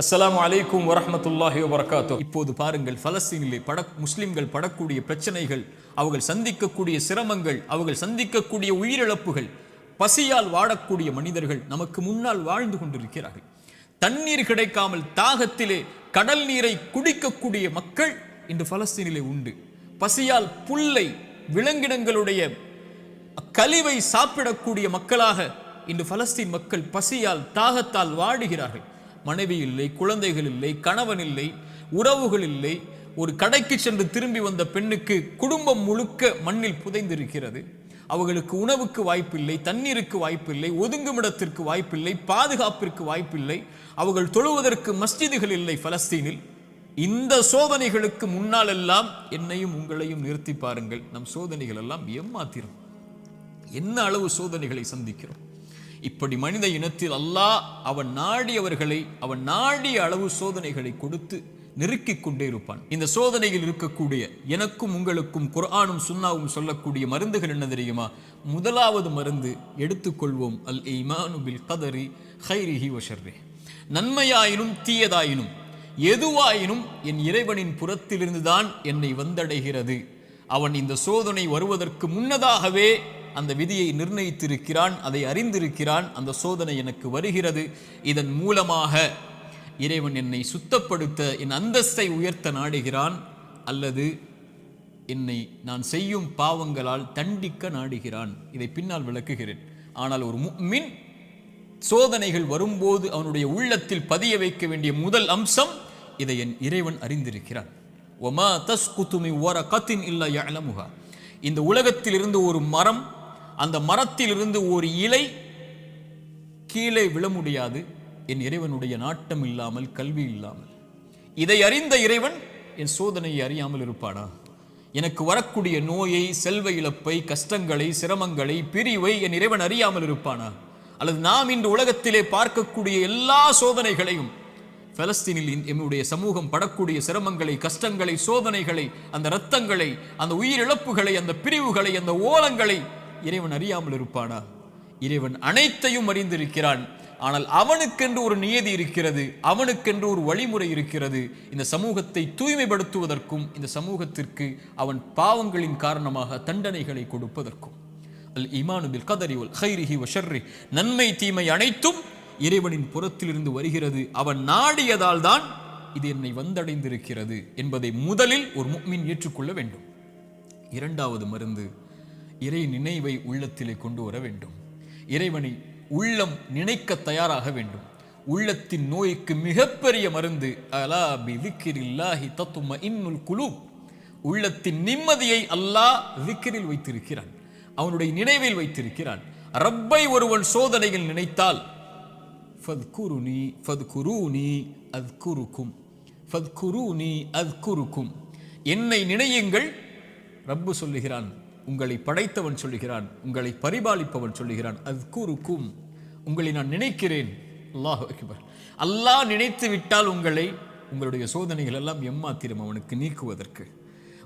அஸ்லாம் அலைக்கும் வரமத்துல்லாஹி வரகாத்தோ இப்போது பாருங்கள் பலஸ்தீனிலே பட முஸ்லிம்கள் படக்கூடிய பிரச்சனைகள் அவர்கள் சந்திக்கக்கூடிய சிரமங்கள் அவர்கள் சந்திக்கக்கூடிய உயிரிழப்புகள் பசியால் வாடக்கூடிய மனிதர்கள் நமக்கு முன்னால் வாழ்ந்து கொண்டிருக்கிறார்கள். தண்ணீர் கிடைக்காமல் தாகத்திலே கடல் நீரை குடிக்கக்கூடிய மக்கள் இன்று பலஸ்தீனிலே உண்டு. பசியால் புல்லை விலங்கினங்களுடைய கழிவை சாப்பிடக்கூடிய மக்களாக இன்று பலஸ்தீன் மக்கள் பசியால் தாகத்தால் வாடுகிறார்கள். மனைவி இல்லை குழந்தைகள் இல்லை கணவன் இல்லை உறவுகள் இல்லை ஒரு கடைக்கு சென்று திரும்பி வந்த பெண்ணுக்கு குடும்பம் முழுக்க மண்ணில் புதைந்திருக்கிறது. அவர்களுக்கு உணவுக்கு வாய்ப்பில்லை தண்ணீருக்கு வாய்ப்பில்லை ஒதுங்குமிடத்திற்கு வாய்ப்பில்லை பாதுகாப்பிற்கு வாய்ப்பில்லை. அவர்கள் தொழுவதற்கு மஸ்ஜிதுகள் இல்லை பலஸ்தீனில். இந்த சோதனைகளுக்கு முன்னால் எல்லாம் என்னையும் உங்களையும் நிறுத்தி பாருங்கள். நம் சோதனைகள் எல்லாம் ஏமாத்திரும். என்ன அளவு சோதனைகளை சந்திக்கிறோம்? இப்படி மனித இனத்தில் அல்லாஹ் அவன் நாடியவர்களை அவன் நாடிய அளவு சோதனைகளை கொடுத்து நெருக்கிக் கொண்டே இருப்பான். இந்த சோதனையில் இருக்கக்கூடிய எனக்கும் உங்களுக்கும் குர்ஆனும் சுன்னாவும் சொல்லக்கூடிய மருந்துகள் என்ன தெரியுமா? முதலாவது மருந்து எடுத்துக்கொள்வோம். அல் ஈமானு பில் கதரி ஹைரிஹி வஷர்ரே நன்மையாயினும் தீயதாயினும் எதுவாயினும் என் இறைவனின் புறத்திலிருந்துதான் என்னை வந்தடைகிறது. அவன் இந்த சோதனை வருவதற்கு முன்னதாகவே அந்த விதியை நிர்ணயித்திருக்கிறான் அதை அறிந்திருக்கிறான் அந்த சோதனை எனக்கு வருகிறது. இதன் மூலமாக இறைவன் என்னை சுத்தப்படுத்த என் அந்தஸ்தை உயர்த்த நாடுகிறான் அல்லது என்னை நான் செய்யும் பாவங்களால் தண்டிக்க நாடுகிறான். இதை பின்னால் விளக்குகிறேன். ஆனால் ஒரு முஃமின் சோதனைகள் வரும்போது அவனுடைய உள்ளத்தில் பதிய வைக்க வேண்டிய முதல் அம்சம் இதை என் இறைவன் அறிந்திருக்கிறான். ஒமா தஸ் குத்துமி ஓர கத்தின் இல்லா யலமுகா இந்த உலகத்தில் இருந்து ஒரு மரம் அந்த மரத்திலிருந்து ஒரு இலை கீழே விழ முடியாது. என் இறைவனுடைய நாட்டம் இல்லாமல் கல்வி இல்லாமல். இதை அறிந்த இறைவன் என் சோதனையை அறியாமல் இருப்பானா? எனக்கு வரக்கூடிய நோயை செல்வ இழப்பை கஷ்டங்களை சிரமங்களை பிரிவை என் இறைவன் அறியாமல் இருப்பானா? அல்லது நாம் இன்று உலகத்திலே பார்க்கக்கூடிய எல்லா சோதனைகளையும் பலஸ்தீனில் என்னுடைய சமூகம் படக்கூடிய சிரமங்களை கஷ்டங்களை சோதனைகளை அந்த இரத்தங்களை அந்த உயிரிழப்புகளை அந்த பிரிவுகளை அந்த ஓலங்களை இறைவன் அறியாமல் இருப்பானா? இறைவன் அனைத்தையும் அறிந்திருக்கிறான். ஆனால் அவனுக்கென்று ஒரு நியதி இருக்கிறது அவனுக்கென்று ஒரு வழிமுறை இருக்கிறது. இந்த சமூகத்தை தூய்மைப்படுத்துவதற்கும் இந்த சமூகத்திற்கு அவன் பாவங்களின் காரணமாக தண்டனைகளை கொடுப்பதற்கும். அல் இமானுபில் பில் ஹைரிஹி வ நன்மை தீமை அனைத்தும் இறைவனின் புறத்திலிருந்து வருகிறது. அவன் நாடியதால் தான் இது என்னை வந்தடைந்திருக்கிறது என்பதை முதலில் ஒரு முக்மின் ஏற்றுக்கொள்ள வேண்டும். இரண்டாவது மருந்து இறை நினைவை உள்ளத்திலே கொண்டு வர வேண்டும். இறைவனை உள்ளம் நினைக்க தயாராக வேண்டும். உள்ளத்தின் நோய்க்கு மிகப்பெரிய மருந்து அலா பி விக்கிரில்லாஹி தத்தும இன்னுல் குலு உள்ளத்தின் நிம்மதியை அல்லாஹ் விக்கிரில் வைத்திருக்கிறான். அவனுடைய நினைவில் வைத்திருக்கிறான். ரப்பை ஒருவன் சோதனையில் நினைத்தால் ஃபத்குருனி ஃபத்குருனி அத்குருக்கும் ஃபத்குருனி அத்குருக்கும் என்னை நினையுங்கள் ரப்பு சொல்லுகிறான் உங்களை படைத்தவன் சொல்லுகிறான் உங்களை பரிபாலிப்பவன் சொல்லுகிறான். அது கூறுக்கும் உங்களை நான் நினைக்கிறேன். அல்லாஹ் அக்பர். அல்லாஹ் நினைத்து விட்டால் உங்களை உங்களுடைய சோதனைகள் எல்லாம் எம்மாத்திரம் அவனுக்கு நீக்குவதற்கு.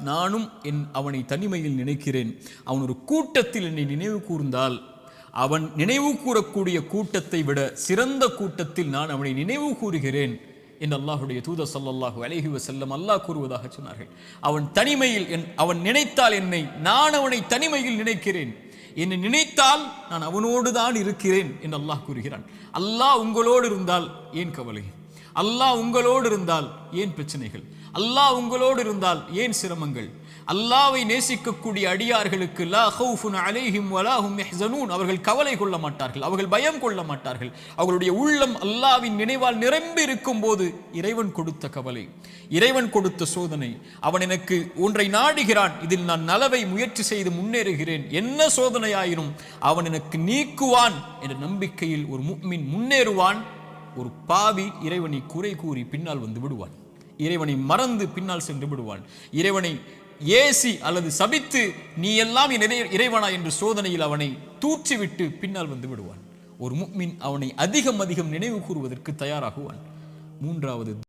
நானும் என் அவனை தனிமையில் நினைக்கிறேன். அவன் ஒரு கூட்டத்தில் என்னை நினைவு கூர்ந்தால் அவன் நினைவு கூறக்கூடிய கூட்டத்தை விட சிறந்த கூட்டத்தில் நான் அவனை நினைவு கூறுகிறேன் என் அல்லாஹுடைய தூத ஸல்லல்லாஹு அலைஹி வசல்லம் அல்லாஹ் கூறுவதாக சொன்னார்கள். அவன் தனிமையில் என் அவன் நினைத்தால் என்னை நான் அவனை தனிமையில் நினைக்கிறேன். என்னை நினைத்தால் நான் அவனோடு தான் இருக்கிறேன் என்று அல்லாஹ் கூறுகிறான். அல்லாஹ் உங்களோடு இருந்தால் ஏன் கவலை? அல்லாஹ் உங்களோடு இருந்தால் ஏன் பிரச்சனைகள்? அல்லாஹ் உங்களோடு இருந்தால் ஏன் சிரமங்கள்? அல்லாவை நேசிக்கக்கூடிய அடியார்களுக்கு லா ஹவுஃபுன் அலேஹிம் வலாஹும் யஹ்ஸனூன் அவர்கள் கவலை கொள்ள மாட்டார்கள் அவர்கள் பயம் கொள்ள மாட்டார்கள். அவர்களுடைய உள்ளம் அல்லாவின் நினைவால் நிரம்பி இருக்கும் போது இறைவன் கொடுத்த கவலை இறைவன் கொடுத்த சோதனை. அவன் எனக்கு ஒன்றை நாடுகிறான் இதில் நான் நலவை முயற்சி செய்து முன்னேறுகிறேன். என்ன சோதனையாயினும் அவன் எனக்கு நீக்குவான் என்ற நம்பிக்கையில் ஒரு முன்மின் முன்னேறுவான் ஒரு பாவி இறைவனை குறை கூறி பின்னால் வந்து விடுவான். இறைவனை மறந்து பின்னால் சென்று விடுவான். இறைவனை ஏசி அல்லது சபித்து நீ எல்லாம் இறைவனா என்று சோதனையில் அவனை தூற்றிவிட்டு பின்னால் வந்து விடுவான். ஒரு முக்மின் அவனை அதிகம் அதிகம் நினைவு கூறுவதற்கு தயாராகுவான். மூன்றாவது